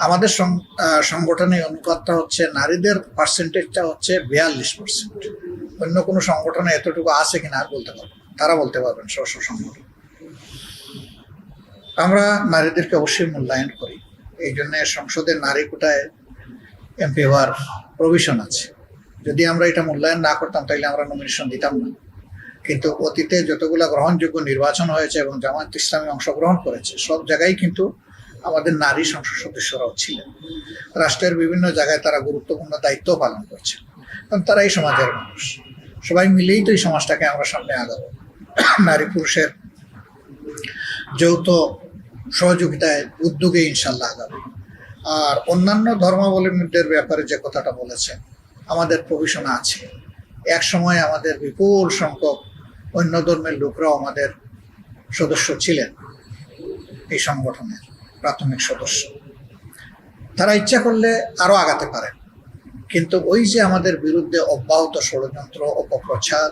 আমাদের সং- আহ, সংগঠনের অনুপাতটা হচ্ছে নারীদের পার্সেন্টেজটা হচ্ছে বিয়াল্লিশ পার্সেন্ট অন্য কোনো সংগঠনে এতটুকু আছে কিনা আর বলতে পারব তারা বলতে পারবেন স্ব সংগঠন। আমরা নারীদেরকে অবশ্যই মূল্যায়ন করি। এই জন্য সংসদের নারী কোটায় এমপি হওয়ার প্রভিশন আছে। যদি আমরা এটা মূল্যায়ন না করতাম তাহলে আমরা নমিনেশন দিতাম না। কিন্তু অতীতে যতগুলো গ্রহণযোগ্য নির্বাচন হয়েছে এবং জামায়াত ইসলামী অংশগ্রহণ করেছে সব জায়গায় কিন্তু আমাদের নারী সংসদ সদস্যরাও ছিলেন। রাষ্ট্রের বিভিন্ন জায়গায় তারা গুরুত্বপূর্ণ দায়িত্ব পালন করছেন। কারণ তারা এই সমাজের মানুষ। সবাই মিলেই তো এই সমাজটাকে আমরা সামনে আগাবো। নারী পুরুষের যৌথ সহযোগিতায় উদ্যোগে ইনশাল্লাহ আগাবে। আর অন্যান্য ধর্মাবলম্বীদের ব্যাপারে যে কথাটা বলেছেন, আমাদের প্রভিশনা আছে। এক সময় আমাদের বিপুল সংখ্যক অন্য ধর্মের লোকরাও আমাদের সদস্য ছিলেন এই সংগঠনের। প্রাথমিক সদস্য। তারা ইচ্ছা করলে আরও আগাতে পারেন কিন্তু ওই যে আমাদের বিরুদ্ধে অব্যাহত ষড়যন্ত্র, অপপ্রচার,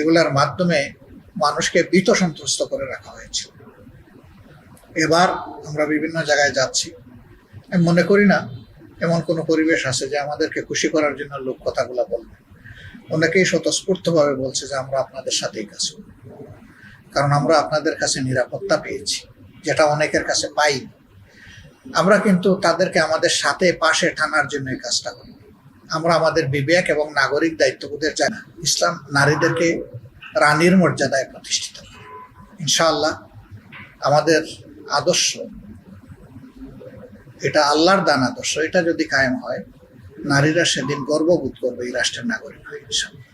এগুলার মাধ্যমে মানুষকে ভীত সন্ত্রস্ত করে রাখা হয়েছে। এবার আমরা বিভিন্ন জায়গায় যাচ্ছি। আমি মনে করি না, এমন কোনো পরিবেশ আছে যে আমাদেরকে খুশি করার জন্য লোক কথাগুলো বলবে। অনেকেই স্বতঃস্ফূর্তভাবে বলছে যে আমরা আপনাদের সাথেই কাজ করব কারণ আমরা আপনাদের কাছে নিরাপত্তা পেয়েছি। যেটা অনেকের কাছে পাই। আমরা কিন্তু তাদেরকে আমাদের সাথে পাশে টানার জন্য এই কাজটা করি। আমরা আমাদের বিবেক এবং নাগরিক দায়িত্ববোধের জানা ইসলাম নারীদেরকে রানীর মর্যাদায় প্রতিষ্ঠিত ইনশাআল্লাহ আমাদের আদর্শ, এটা আল্লাহর দান আদর্শ, এটা যদি কায়েম হয়, নারীরা সেদিন গর্ববোধ করবে এই রাষ্ট্রের নাগরিক হয়ে, ইনশাআল্লাহ।